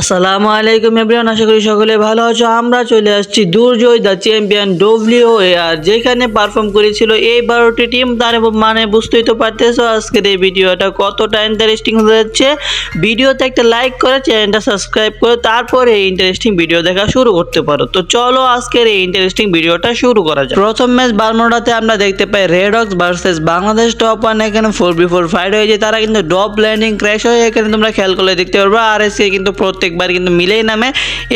আসসালামু আলাইকুম এভরিওয়ান আশা করি সকলে ভালো আছো। আমরা চলে আসছি Durjoy the champion W R যেখানে পারফর্ম করেছিল এই বারোটি টিম তার মানে বুঝতেই তো পারতেছো আজকের এই ভিডিওটা কতটা ইন্টারেস্টিং হতে যাচ্ছে। ভিডিওতে একটা লাইক করে চ্যানেলটা সাবস্ক্রাইব করে, তারপরে এই ইন্টারেস্টিং ভিডিও দেখা শুরু করতে পারো। তো চলো আজকের এই ইন্টারেস্টিং ভিডিওটা শুরু করা যাক। প্রথম ম্যাচ বারমোডাতে আমরা দেখতে পাই red hawks versus Bangladesh top one এখানে ফোর বি ফোর ফাইট হয়েছে। তারা কিন্তু ডপ ল্যান্ডিং ক্র্যাশ হয়ে, এখানে তোমরা খেয়াল করলে দেখতে পারবে আর এসকে কিন্তু প্রত্যেকবার কিন্তু মিলেই নামে।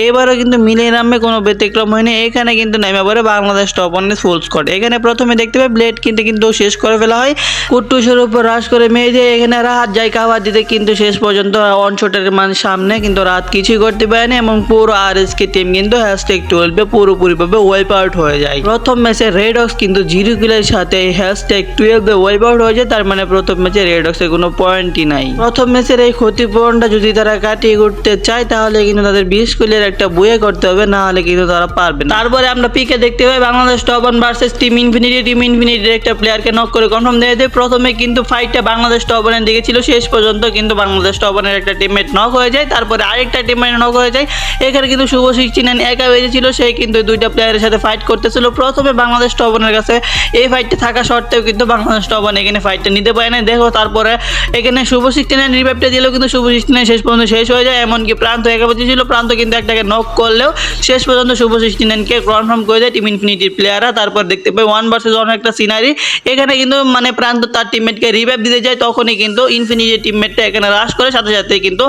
এবারও কিন্তু মিলেই নামে কোনো ব্যতিক্রম হয়নি। এখানে কিন্তু নেমে পড়ে বাংলাদেশ টপ ওয়ানের ফুল স্কট এখানে প্রথমে দেখতে পাই ব্লেড কিন্তু কিন্তু শেষ করে ফেলা হয়। কুট্টুসের উপর রাশ করে মেয়ে দিয়ে এখানে রাহাত যায় কাবার দিতে কিন্তু শেষ পর্যন্ত অন মান সামনে। কিন্তু রাত কিছুই করতে পারেনি এবং পুরো আর এস কে টিম কিন্তু হ্যাশট্যাগ টুয়েলভে পুরোপুরিভাবে ওয়াইপ আউট হয়ে যায়। প্রথম ম্যাচে রেড অক্স কিন্তু জিরো কিলের সাথে হ্যাশট্যাগ টুয়েলভে ওয়াইপ আউট হয়ে যায়, তার মানে প্রথম ম্যাচে রেড অক্সের কোনো পয়েন্টই নাই। প্রথম ম্যাচের এই ক্ষতিপূরণটা যদি তারা কাটিয়ে উঠতে চায় তাহলে কিন্তু তাদের বিশ কিলের একটা বইয়ে করতে হবে, না হলে কিন্তু তারা পারবে না। তারপরে আমরা পিকে দেখতে পাই, Bangladesh top one versus team infinity team ইনফিনিটির একটা প্লেয়ারকে নক করে কনফার্ম দিয়ে দেয় প্রথমে কিন্তু ফাইটটা বাংলাদেশ টপ ওয়ানের দিকে ছিল, শেষ পর্যন্ত কিন্তু বাংলাদেশ টপ ওয়ানের একটা টিমমেট নক হয়ে যায়, তারপরে আরেকটা টিমমেট নক হয়ে যায়। এখানে কিন্তু শুভ সিক্সটিন একা বেজেছিল সে কিন্তু দুইটা প্লেয়ারের সাথে ফাইট করতেছিল। প্রথমে বাংলাদেশ টপ ওয়ানের কাছে এই ফাইটটা থাকা সত্ত্বেও কিন্তু বাংলাদেশ টপ ওয়ান এখানে ফাইটটা নিতে পারে না দেখো তারপরে এখানে শুভ সিক্সটিনের রিভাইভটা দিলেও কিন্তু শুভ সিক্সটিনের শেষ পর্যন্ত শেষ হয়ে যায়, এমনকি প্রান্ত একা ছিল প্রান্ত কিন্তু একটাকে নক করলেও শেষ পর্যন্ত শুভ সিক্সটি নাইনকে কনফার্ম করে দেয় টিম ইনফিনিটির প্লেয়াররা তারপর দেখতে পাই ওয়ান ভার্সেস ওয়ান একটা সিনারি এখানে কিন্তু মানে প্রান্ত তার টিমমেটকে রিভাইভ দিতে যায়, তখনই কিন্তু ইনফিনিটির টিমমেটটা এখানে রাশ করে, সাথে সাথে কিন্তু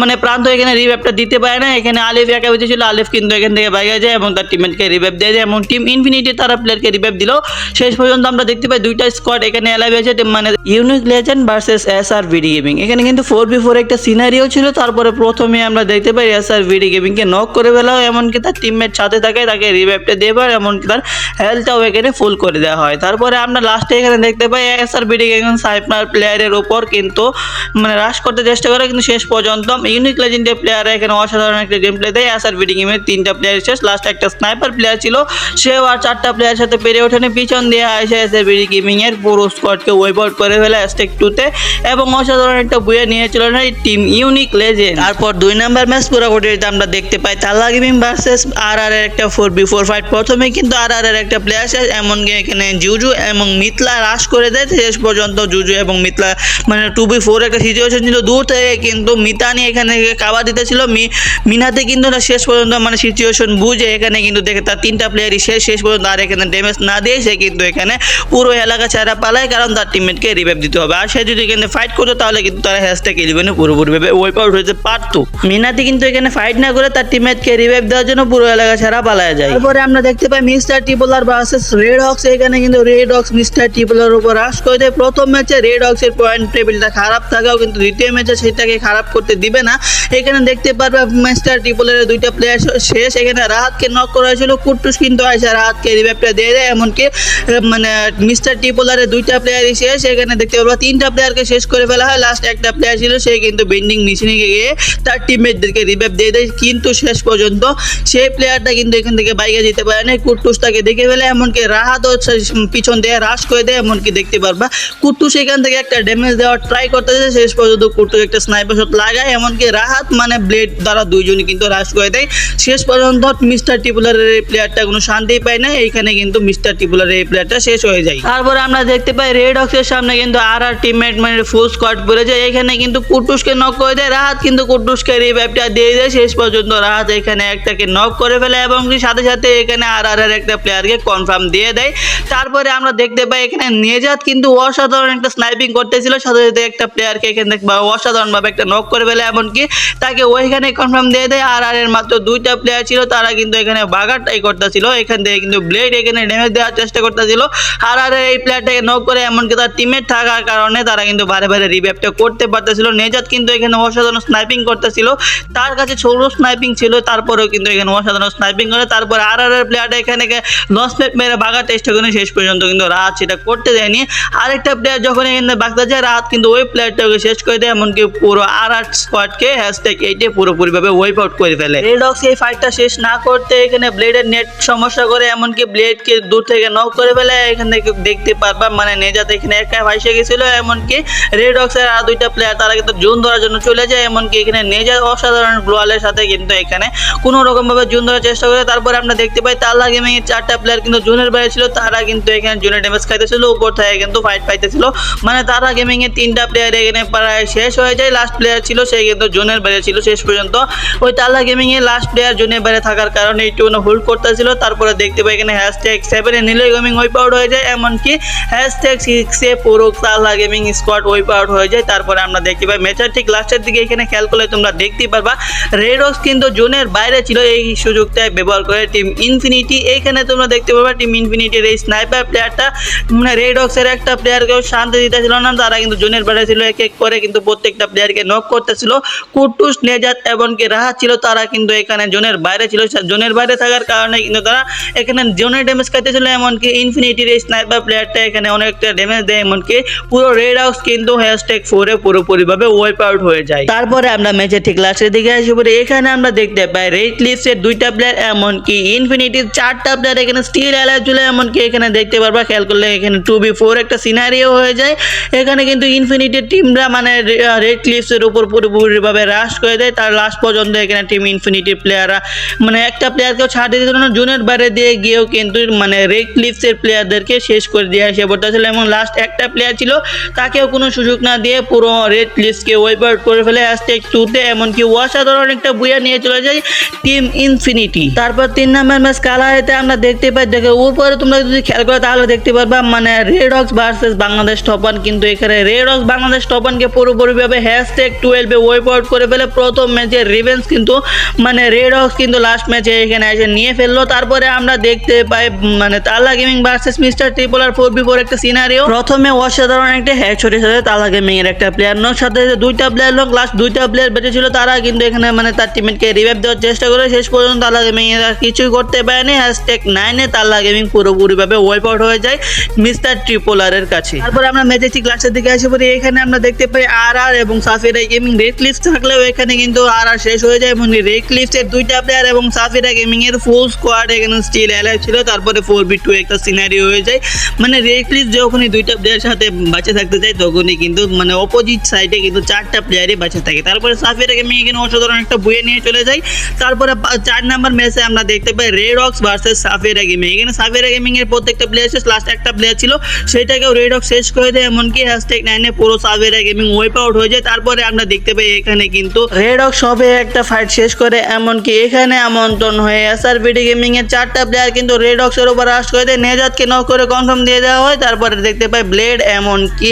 মানে প্রান্ত এখানে রিভাইভটা দিতে পারে না। এখানে আলিফ একা বেঁচে ছিল আলিফ কিন্তু এখান থেকে বাইরে যায় এবং তার টিমমেটকে রিভাইভ দিয়ে। যায় এবং টিম ইনফিনিটি তারা প্লেয়ারকে রিভাইভ দিল। শেষ পর্যন্ত আমরা দেখতে পাই দুইটা স্কোয়াড এখানে এলাইভ আছে মানে unique legend versus S R BD gaming এখানে কিন্তু ফোর বি ফোর একটা সিনারিও ছিল, তারপরে প্রথমে আমরা দেখতে পাই এস আর ভিডি গেমিংকে নক করে ফেলা হয়, এমনকি তার টিমমেট সাথে থাকে, তাকে রিভাইভটা দিয়ে পারে এমনকি তার হেলথটাও এখানে ফুল করে দেওয়া হয়। তারপরে আমরা লাস্টে এখানে দেখতে পাই এস আর ভিডি গেমিং সাইপনার প্লেয়ারের উপর কিন্তু মানে রাশ করতে চেষ্টা করে, কিন্তু শেষ পর্যন্ত ইউনিক লেজেন্ডের প্লেয়ার এখানে অসাধারণ একটা গেম প্লে দেয় এস আর ভিডি গেমের তিনটা প্লেয়ার শেষ লাস্ট একটা স্নাইপার প্লেয়ার ছিল, সেও আর চারটা প্লেয়ার সাথে পেরে ওঠেনি, পিছন দিয়ে আসে এস আর ভিডি গেমিংয়ের পুরো স্কোয়াডকে ওয়েপ আউট করে ফেলে স্টেক টুতে এবং অসাধারণ একটা বইয়ে নিয়েছিল না টিম ইউনিক লেজেন্ড তারপর দুই নাম্বার ম্যাচ পুরোপুরিতে আমরা দেখতে পাই। তালা গেমিং ভার্সেস আর আর একটা ফোর বি ফোর ফাইট প্রথমে কিন্তু আর আর একটা প্লেয়ার শেষ এমনকি এখানে জুজু এবং মিতলা হ্রাস করে দেয়। শেষ পর্যন্ত জুজু এবং মিতলা মানে টু বি ফোর একটা সিচুয়েশন ছিল। দূর থেকে কিন্তু মিতানি এখানে কাবা দিতেছিল। মিনাতে কিন্তু না শেষ পর্যন্ত মানে সিচুয়েশন বুঝে এখানে কিন্তু দেখে তার তিনটা প্লেয়ারই শেষ শেষ পর্যন্ত আর এখানে ড্যামেজ না দিয়ে সে কিন্তু এখানে পুরো এলাকা ছাড়া পালায়, কারণ তার টিমমেটকে রিভাইভ দিতে হবে। আর সে যদি এখানে ফাইট করতো, তাহলে কিন্তু তারা হ্যাশট্যাগ ইলেভেনে পুরোপুরিভাবে ওয়াইপ আউট হতে পারতো। মিনাতি কিন্তু এখানে ফাইট না করে তার টিমমেটকে রিভাইভ দেওয়ার জন্য পুরো এলাকা ছাড়া পালায় যায়। তারপরে আমরা দেখতে পাই mister tripler versus red hawks এখানে কিন্তু রেড হক্স মিস্টার টিপলার উপর হ্রাস করে দেয়। প্রথম ম্যাচে রেড হক্সের পয়েন্ট টেবিলটা খারাপ থাকাও কিন্তু দ্বিতীয় ম্যাচে সেটাকে খারাপ করতে দিবে না। এখানে দেখতে পারবে মিস্টার টিপলের দুইটা প্লেয়ার শেষ। এখানে রাহাতকে নক করা হয়েছিল। কুট্টুস কিন্তু আসে রাহাতকে রিভাইভটা দিয়ে দেয়। এমনকি মানে মিস্টার টিপলারের দুইটা প্লেয়ারই শেষ। এখানে দেখতে পারব তিনটা প্লেয়ারকে শেষ করে ফেলা হয়। লাস্ট একটা প্লেয়ার ছিল, সে কিন্তু বেন্ডিং মেশিনে গিয়ে তার টিমমেটদেরকে রিভাইভ দিয়ে দেয়, কিন্তু শেষ পর্যন্ত সেই প্লেয়ারটা কিন্তু এখান থেকে বাইরে যেতে পারে না কুট্টুস তাকে দেখে ফেলে, এমনকি রাহাতও পিছন দিয়ে হ্রাস করে দেয়, এমনকি দেখতে পারবা। কুট্টুস এখান থেকে একটা ড্যামেজ দেওয়ার ট্রাই করতেছে শেষ পর্যন্ত কুট্টুস একটা স্নাইপার শট লাগায়, এমনকি রাহাত মানে ব্লেড দ্বারা দুইজনই কিন্তু হ্রাস করে দেয়। শেষ পর্যন্ত মিস্টার টিপুলারের এই প্লেয়ারটা কোনো শান্তি পায় না এইখানে কিন্তু মিস্টার টিপুলারের এই প্লেয়ারটা শেষ হয়ে যায়। তারপরে আমরা দেখতে পাই রেড অক্সের সামনে কিন্তু আর আর টিমমেট মানে ফুল স্কোয়াড পড়ে যায় এখানে কিন্তু কুটুসকে নক করে দেয়, রাহাত কিন্তু কুটুসকে রিভাইভটা দিয়ে দেয়, শেষ পর্যন্ত রাহাত এখানে একটাকে নক করে ফেলে এবং সাথে সাথে এখানে আর আর একটা প্লেয়ারকে কনফার্ম দিয়ে দেয়। তারপরে আমরা দেখতে পাই এখানে নেজাত কিন্তু অসাধারণ একটা স্নাইপিং করতেছিল, সাথে সাথে একটা প্লেয়ারকে এখানে অসাধারণভাবে একটা নক করে ফেলে, এমনকি তাকে ওইখানে কনফার্ম দিয়ে দেয় আর আর এর মাত্র দুইটা প্লেয়ার ছিল, তারা কিন্তু এখানে বাগার ট্রাই করতেছিল, এখান থেকে কিন্তু ব্লেড এখানে ড্যামেজ দেওয়ার চেষ্টা করতেছিল। আর আর এই প্লেয়ারটাকে নক করে এমনকি তার টিমের থাকার কারণে তারা কিন্তু বারে বারে রিভাইভটা করতে পারতেছিল। নেজাত কিন্তু এখানে অসাধারণ স্নাইপিং করতেছিল তার কাছে ছোট স্নাইপিং ছিল, তারপরেও কিন্তু এখানে অসাধারণ স্নাইপিং করে তারপরে আর আর প্লেয়ারটা এখানে লস প্লেট মেরে বাগার চেষ্টা করে শেষ পর্যন্ত কিন্তু রাত সেটা করতে দেয়নি। আরেকটা প্লেয়ার যখন এখানে বাগদা যায় রাত কিন্তু ওই প্লেয়ারটাকে শেষ করে দেয়, এমনকি পুরো আর আর স্কোয়াডকে হ্যাশট্যাগ এইটে পুরোপুরিভাবে ওয়াইপ আউট করে ফেলে। রেডক্স এই ফাইটটা শেষ না করতে এখানে ব্লেডের নেট সমস্যা করে, এমনকি ব্লেডকে দূর থেকে নক করে ফেলে। এখান থেকে দেখতে পারবা মানে নেজাত এখানে একা ভাইসে গেছিল, এমনকি রেডক্সের আর দুইটা প্লেয়ার তারা কিন্তু জোন ধরার জন্য চলে যায়, এমনকি এখানে নেজা অসাধারণ গ্লোয়ালের সাথে কিন্তু এখানে কোনো রকম ভাবে জুন ধরার চেষ্টা করে। তারপরে আমরা দেখতে পাই তাল্লা গেমিং এর চারটা প্লেয়ার কিন্তু জুনের বাইরে ছিল। তারা কিন্তু এখানে জুনের ড্যামেজ খাইতেছিল, উপর থেকে কিন্তু ফাইট পাইতেছিল। মানে তারা গেমিং এর তিনটা প্লেয়ার এখানে প্রায় শেষ হয়ে যায়। লাস্ট প্লেয়ার ছিল, সে কিন্তু জুনের বাইরে ছিল শেষ পর্যন্ত। ওই তাল্লা গেমিং এর লাস্ট প্লেয়ার জোনের বাইরে থাকার কারণে একটু হোল্ড করতেছিল। তারপরে দেখতে পাই এখানে হ্যাশট্যাগ সেভেনে নিলে গেমিং ওয়াইপ আউট হয়ে যায়। এমনকি হ্যাশট্যাগ সিক্সে পুরো তাল্লা গেমিং স্কোয়াড ওয়াইপ আউট হয়ে যায়। তারপরে আমরা দেখতে পাই ম্যাচের ঠিক লাস্টের দিকে এখানে খেয়াল করলে তোমরা দেখতেই পারবা। রেডক্স কিন্তু জোনের বাইরে ছিল এই সুযোগটা ব্যবহার করে টিম ইনফিনিটি এইখানে তোমরা দেখতে পারবা টিম ইনফিনিটির এই স্নাইপার প্লেয়ারটা মানে রেডক্সের একটা প্লেয়ারকেও শান্তি দিতেছিল না, তারা কিন্তু জোনের বাইরে ছিল, এক এক করে কিন্তু প্রত্যেকটা প্লেয়ারকে নক করতেছিল। কুটুস, নেজাত এমনকি রাহাত ছিল, তারা কিন্তু এখানে জোনের বাইরে ছিল। জোনের বাইরে থাকার কারণে কিন্তু তারা এখানে জোনের ড্যামেজ খাইতেছিল, এমনকি ইনফিনিটির এই স্নাইপার প্লেয়ারটা এখানে অনেকটা ড্যামেজ দেয়, এমনকি পুরো রেড হাউস কিন্তু হ্যাশট্যাগ ফোরে পুরোপুরিভাবে ওয়াইপ আউট হয়ে যায়। তারপরে আমরা ম্যাচের ঠিক লাস্টের দিকে আসি পরে এখানে আমরা দেখতে পাই রেড লিস্টের দুইটা প্লেয়ার এমনকি ইনফিনিটির চারটা প্লেয়ার এখানে স্টিল অ্যালাইভ ছিল এমনকি এখানে দেখতে পারবা, খেয়াল করলে এখানে টু বি ফোর একটা সিনারিও হয়ে যায়। এখানে কিন্তু ইনফিনিটির টিমরা মানে রেড ক্লিপসের উপর পুরোপুরিভাবে হ্রাস করে দেয়। তার লাস্ট পর্যন্ত এখানে টিম ইনফিনিটির প্লেয়াররা মানে একটা প্লেয়ারকেও ছাড় দিতে না। জুনের বাইরে দিয়ে গিয়েও কিন্তু মানে রেড ক্লিপসের প্লেয়ারদেরকে শেষ করে দিয়ে আসে। পড়তেছিল এবং লাস্ট একটা প্লেয়ার ছিল, তাকেও কোনো সুযোগ না দিয়ে পুরো রেড ক্লিপসকে ওয়াইপ আউট করে ফেলে। হ্যাশট্যাগ টুতে এমনকি অসাধারণ একটা বুয়া নিয়ে চলে যায় টিম ইনফিনিটি তারপর তিন নম্বর ম্যাচ কালারিতে আমরা দেখতে পাই, দেখে, উপরে তোমরা যদি খেয়াল করো তাহলে দেখতে পারবা মানে red hawks versus Bangladesh top one কিন্তু এখানে রেড হক্স বাংলাদেশ টপানকে পুরোপুরিভাবে হ্যাশট্যাগ টুয়েলভে ওয়াইপ আউট করে ফেলে। প্রথম ম্যাচে রিভেন্স কিন্তু মানে রেড হক্স কিন্তু লাস্ট ম্যাচে এখানে এসে নিয়ে ফেলল। তারপরে আমরা দেখতে পাই মানে তালা গেমিং ভার্সেস মিস্টার ট্রিপল আর ফোর বি ফোর একটা সিনারিও প্রথমে অসাধারণ একটা হেডশটের সাথে তালা গেমিং এর একটা প্লেয়ার নোর সাথে দুইটা প্লেয়ার লোক লাস্ট দুইটা প্লেয়ার বেঁচে ছিল, তারা কিন্তু এখানে মানে তার টিমমেটকে রিভাইভ দেওয়ার চেষ্টা করে। শেষ পর্যন্ত তালা গেমিং এর কিছুই করতে পারেনি। হ্যাশট্যাগ নাইনে তালা গেমিং পুরোপুরিভাবে ওয়াইপ আউট হয়ে যায় মিস্টার ট্রিপোলারের কাছে। তারপরে আমরা ম্যাচের ঠিক লাস্টের দিকে আসে পরে এখানে আমরা দেখতে পাই আর আর এবং সাফিরা গেমিং রেড ক্লিপস থাকলেও এখানে কিন্তু আর আর শেষ হয়ে যায়। এবং রেড ক্লিপসের দুইটা প্লেয়ার এবং সাফিরা গেমিং এর ফুল স্কোয়াড এখানে স্টিল অ্যালাইভ ছিল। তারপরে ফোর বি টু একটা সিনারি হয়ে যায়। মানে রেড ক্লিপস যখনই দুইটা প্লেয়ার সাথে বাঁচে থাকতে চায়, তখনই কিন্তু মানে অপোজিট সাইডে কিন্তু চারটা প্লেয়ারই বাঁচে থাকে। তারপরে সাফিরা গেমিং এখানে অসাধারণ একটা বইয়ে নিয়ে চলে যায় তারপরে চার নাম্বার ম্যাচে আমরা দেখতে পাই রেড অক্স ভার্সেস সাফিরা গেমিং এখানে সাফিরা গেমিং এর প্রত্যেকটা প্লেয়ার শেষ লাস্ট একটা প্লেয়ার ছিল। সেটাকেও রেড অক্স শেষ করে দেয়, এমনকি হ্যাশট্যাগ নাইনে পুরো সাফিরা গেমিং ওয়াইপ আউট হয়ে যায়। তারপরে আমরা দেখতে পাই এখানে কিন্তু রেড অক্স সবে একটা ফাইট শেষ করে, এমনকি এখানে আমন্ত্রণ হয়ে এসআর বিডি গেমিং এর চারটা প্লেয়ার কিন্তু রেড অক্সের উপর রাশ করে দেয়। নেজাতকে নক করে কনফার্ম দিয়ে দেওয়া হয়। তারপরে দেখতে পাই ব্লেড এমনকি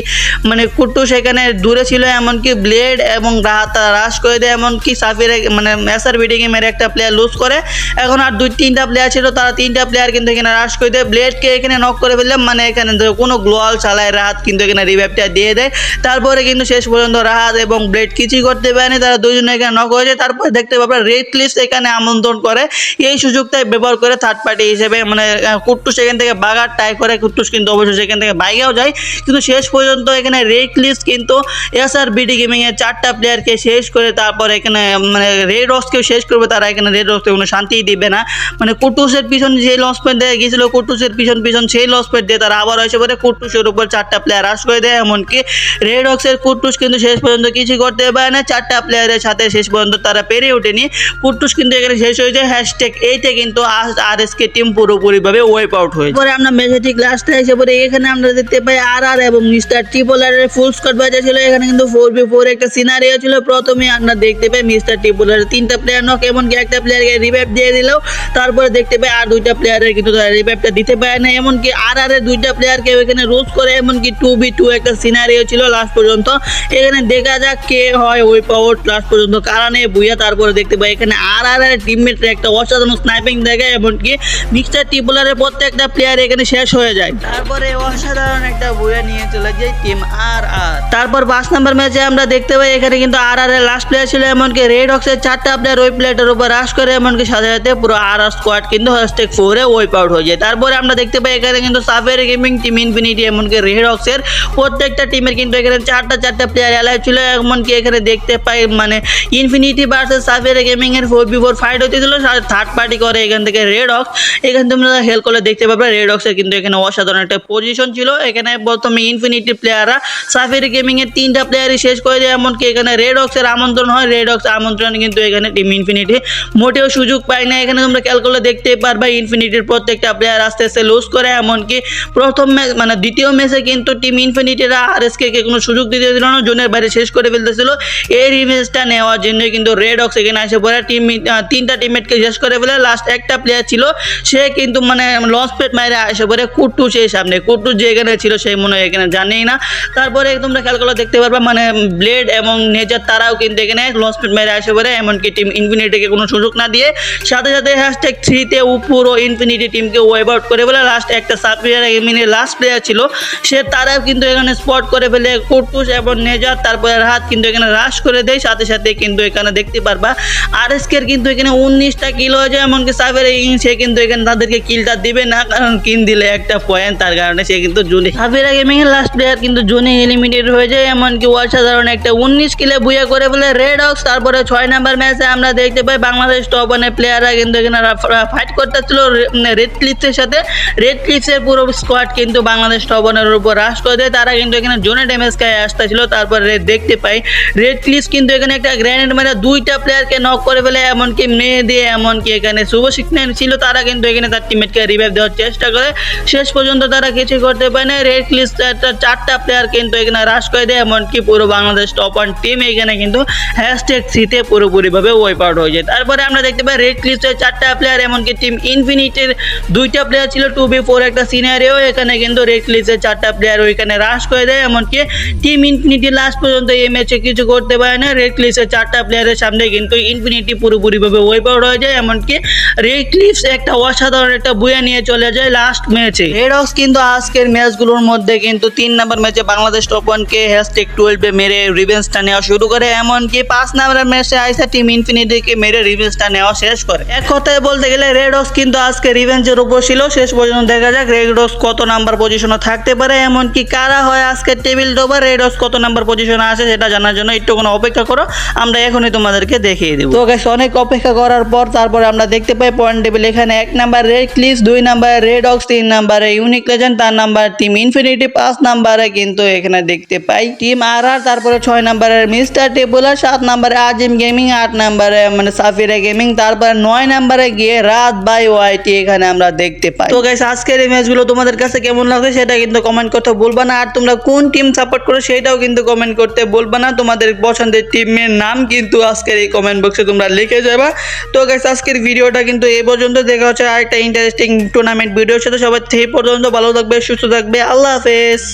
মানে কুট্টু সেখানে দূরে ছিল, এমনকি ব্লেড এবং রাহাত রাশ করে দেয়। এমনকি সাফির মানে এসআর বিডি গেমের একটা প্লেয়ার লুজ করে। এখন আর দুই তিনটা প্লেয়ার ছিল তারা তিনটা প্লেয়ার কিন্তু এখানে রাশ করে দেয়। ব্লেডকে এখানে নক করে ফেললাম মানে এখানে কোনো গ্লোয়াল চালায় রাহাত কিন্তু এখানে রিভাইভটা দিয়ে দেয়। তারপরে কিন্তু শেষ পর্যন্ত রাহাত এবং ব্লেড কিছুই করতে পারেনি তারা দুজনে এখানে নক হয়ে যায় তারপরে দেখতে পাবে রেড লিস্ট এখানে আমন্ত্রণ করে। এই সুযোগটাই ব্যবহার করে থার্ড পার্টি হিসেবে মানে আহ, কুট্টুস এখান থেকে বাগার টাই করে কুট্টুস কিন্তু অবশ্যই সেখান থেকে বাইকেও যায়। কিন্তু শেষ পর্যন্ত এখানে রেড লিস্ট কিন্তু এস আর বিডি গেমিং এর চারটা প্লেয়ারকে শেষ করে তারপর এখানে মানে রেড রক্সকেও শেষ করবে, তারা এখানে রেড রক্সকে কোনো শান্তিই দিবে না। মানে কুটুসের পিছন যে লস পয়েন্ট দেয় গিয়েছিল, কুটুসের পিছন পিছন সেই লস পয়েন্ট দিয়ে তারা আবার এসে পরে কুটুসের উপর চারটা প্লেয়ার হ্রাস করে দেয়। এমনকি রেড রক্সের কুটুস কিন্তু শেষ পর্যন্ত কিছু করতে পারে না। চারটা প্লেয়ারের সাথে শেষ পর্যন্ত তারা পেরে ওঠেনি। কুটুস কিন্তু এখানে শেষ হয়ে যায় হ্যাশট্যাগ এইতে কিন্তু আর এস কে টিম পুরোপুরিভাবে ওয়াইপ আউট হয়ে পরে আমরা মেজেটিক লাস্টে এসে পরে এখানে আমরা দেখতে পাই আর আর এবং মিস্টার ট্রিপোলারের ফুল স্কোয়াড বাজা ছিল এখানে কিন্তু ফোর বি ফোর একটা সিনারিও ছিল। প্রথমে আমরা দেখতে পাই মিস্টার ট্রিপোলারের তিনটা প্লেয়ার নক এমনকি একটা প্লেয়ারকে রিভাইভ দিয়ে দিল তারপরে দেখতে পাই আর দুইটা প্লেয়ারের কিন্তু তারা রিভাইভটা দিতে পারে না। এমনকি আর আর এর দুইটা প্লেয়ারকে এখানে রোজ করে এমনকি টু বি টু একটা সিনারিও ছিল লাস্ট পর্যন্ত। এখানে দেখা যাক কে হয় ওই পাওয়ার লাস্ট পর্যন্ত কারণে বুয়া তারপরে দেখতে পাই এখানে আর আর এর টিমমেটের একটা অসাধারণ স্নাইপিং দেখে এমনকি মিস্টার টিপুলারের প্রত্যেকটা প্লেয়ার এখানে শেষ হয়ে যায়। তারপরে অসাধারণ একটা বুয়া নিয়ে চলে যায় টিম আর আর তারপর পাঁচ নাম্বার ম্যাচে আমরা দেখতে পাই এখানে কিন্তু আর আর এর লাস্ট প্লেয়ার ছিল এমনকি রেড হক্সের চারটা প্লেয়ার ওই প্লেয়ারটার উপর রাশ করে এমনকি সাথে সাথে পুরো আর স্কোয়াড কিন্তু হ্যাশট্যাগ ফোরে ওয়াইপ আউট হয়ে যায়। তারপরে আমরা দেখতে পাই এখানে কিন্তু সাফের গেমিং টিম ইনফিনিটি এমনকি রেড হক্সের প্রত্যেকটা টিমের কিন্তু এখানে চারটা চারটা প্লেয়ার অ্যালাইভ ছিল, এমনকি এখানে দেখতে পাই মানে ইনফিনিটি ভার্সেস সাফের গেমিং এর ফোর বি ফোর ফাইট হতেছিল থার্ড পার্টি করে এখান থেকে রেড হক্স এখানে তোমরা হেল্প করলে দেখতে পাবে রেড হক্সের কিন্তু এখানে অসাধারণ একটা পজিশন ছিল। এখানে প্রথমে ইনফিনিটি প্লেয়াররা সাফের গেমিং এর তিনটা প্লেয়ারই শেষ করে দেয়, এমনকি এখানে রেড হক্সের আমন্ত্রণ হয় রেড অক্স আমন্ত্রণ কিন্তু এখানে টিম ইনফিনিটি মোটেও সুযোগ পায় না। এখানে তোমরা খেয়াল করলে দেখতে পারবা ইনফিনিটির প্রত্যেকটা প্লেয়ার আস্তে আস্তে লুজ করে। এমনকি প্রথম ম্যাচ মানে দ্বিতীয় ম্যাচে কিন্তু টিম ইনফিনিটিরা আর এসকে কে কোনো সুযোগ দিতে দিল না। জোনের বাইরে শেষ করে ফেলতেছিল। এই রিভেঞ্জটা নেওয়ার জন্য কিন্তু রেড অক্স এখানে আসে পরে টিম তিনটা টিমমেটকে শেষ করে ফেলে। লাস্ট একটা প্লেয়ার ছিল, সে কিন্তু মানে লঞ্চ পেট মাইরে আসে পরে কুট্টু সেই সামনে। কুট্টু যে এখানে ছিল সেই মনে হয় এখানে জানেই না। তারপরে তোমরা খেয়াল করলে দেখতে পারবা মানে ব্লেড এবং নেজার তারাও কিন্তু এখানে লঞ্চ প্লেট মেরে আসে পরে এমনকি টিম ইনফিনিটিকে কোনো সুযোগ না দিয়ে সাথে সাথে হ্যাশট্যাগ থ্রিতে পুরো ইনফিনিটি টিমকে ওয়েব আউট করে বলে লাস্ট একটা সাব প্লেয়ার এমিনের লাস্ট প্লেয়ার ছিল। সে তারাও কিন্তু এখানে স্পট করে ফেলে কুট্টুস এবং নেজার তারপরে রাত কিন্তু এখানে রাশ করে দেয়, সাথে সাথে কিন্তু এখানে দেখতে পারবা আর এসকের কিন্তু এখানে উনিশটা কিল হয়ে যায় এমনকি সাবের সে কিন্তু এখানে তাদেরকে কিলটা দিবে না, কারণ কিন দিলে একটা পয়েন্ট তার কারণে সে কিন্তু জুনে। সাবেরা গেমিং এর লাস্ট প্লেয়ার কিন্তু জুনে এলিমিনেট হয়ে যায় এমনকি অসাধারণ একটা উনিশ কিলে বুয়া করে বলে রেড অক্স তারপরে ছয় নাম্বার ম্যাচে আমরা দেখতে পাই বাংলাদেশ টপ ওয়ানের প্লেয়াররা কিন্তু এখানে ফাইট করতেছিল রেড ক্লিপসের সাথে। রেড ক্লিপসের পুরো স্কোয়াড কিন্তু বাংলাদেশ টপ ওয়ানের উপর রাশ করে দেয়। তারা কিন্তু এখানে জোনে ড্যামেজ খায় আসতেছিল, তারপরে দেখতে পাই। রেড ক্লিপস কিন্তু এখানে একটা গ্র্যানেড মেরে দুইটা প্লেয়ারকে নক করে ফেলে, এমনকি মেয়ে দিয়ে এমনকি এখানে শুভ সিগন্যাল ছিল, তারা কিন্তু এখানে তার টিমমেটকে রিভাইভ দেওয়ার চেষ্টা করে। শেষ পর্যন্ত তারা কিছু করতে পারে না। রেড ক্লিপস চারটা প্লেয়ার কিন্তু এখানে হ্রাস করে দেয়, এমনকি পুরো বাংলাদেশ টপ ওয়ান টিম এখানে কিন্তু হ্যাশট্যাগ থ্রিতে পুরোপুরিভাবে ওয়াইপ আউট হয়ে যায়। তারপরে আমরা দেখতে পাই রেড ক্লিপসের চারটা প্লেয়ার এমনকি টিম ইনফিনিটির দুইটা প্লেয়ার ছিল। টু বি ফোর একটা সিনারিও এখানে কিন্তু রেড ক্লিপসের চারটা প্লেয়ার ওইখানে হ্রাস করে দেয়। এমনকি টিম ইনফিনিটি লাস্ট পর্যন্ত এই ম্যাচে কিছু করতে পারে না। রেড ক্লিপসের চারটা প্লেয়ারের সামনে কিন্তু ইনফিনিটি পুরোপুরিভাবে ওয়াইপ আউট হয়ে যায়। এমনকি রেড ক্লিপস একটা অসাধারণ একটা বুয়া নিয়ে চলে যায় লাস্ট ম্যাচে রেড অক্স কিন্তু আজকের ম্যাচগুলোর মধ্যে কিন্তু তিন নম্বর ম্যাচে বাংলাদেশ টপ ওয়ানকে হ্যাশট্যাগ টুয়েলভে মেরে রিভেন্সটা নেওয়া শুরু করে। এমনকি পাঁচ নম্বর ম্যাচে আইসা টিম ইনফিনিটিকে মেরে রিভেন্সটা নেওয়া শেষ করে। এক কথায় বলতে গেলে রেড অক্স কিন্তু আজকে রিভেঞ্জের উপর ছিল। শেষ পর্যন্ত দেখা যাক রেড অক্স কত নাম্বার পজিশনে থাকতে পারে। এমনকি কারা হয় আজকের টেবিল ডোবার রেড অক্স কত নাম্বার পজিশনে আছে সেটা জানার জন্য একটু কোনো অপেক্ষা করো। আমরা এখনই তোমাদেরকে দেখিয়ে দেবো। তো গাইস অনেক অপেক্ষা করার পর তারপরে আমরা দেখতে পাই পয়েন্ট টেবিল এখানে এক নাম্বার রেড ক্লিপস দুই নাম্বারে রেড অক্স তিন নাম্বারে ইউনিক লেজেন্ড তার নাম্বার টিম ইনফিনিটি পাঁচ নাম্বারে কিন্তু এখানে দেখতে পাই টিম আর আর তারপরে ছয় নাম্বারে মিস্টার টেবুলার সাত নাম্বারে আজিম গেমিং আট নাম্বারে মানে সাফিরা গেমিং তারপরে নয় নাম্বারে গিয়ে রাত বাই ওয়াইটি এখানে আমরা দেখতে পাই। তো গাইস আজকের এই ম্যাচগুলো তোমাদের কাছে কেমন লাগছে সেটা কিন্তু কমেন্ট করতে বলবা না। আর তোমরা কোন টিম সাপোর্ট করো সেটাও কিন্তু কমেন্ট করতে বলবা না। তোমাদের পছন্দের টিমের নাম কিন্তু আজকের এই কমেন্ট বক্সে তোমরা লিখে যাবা। তো গাইস আজকের ভিডিওটা কিন্তু এই পর্যন্ত। দেখা হচ্ছে আরেকটা ইন্টারেস্টিং টুর্নামেন্ট ভিডিওর সাথে। সবাই সেই পর্যন্ত ভালো থাকবে, সুস্থ থাকবে। আল্লাহ হাফেজ।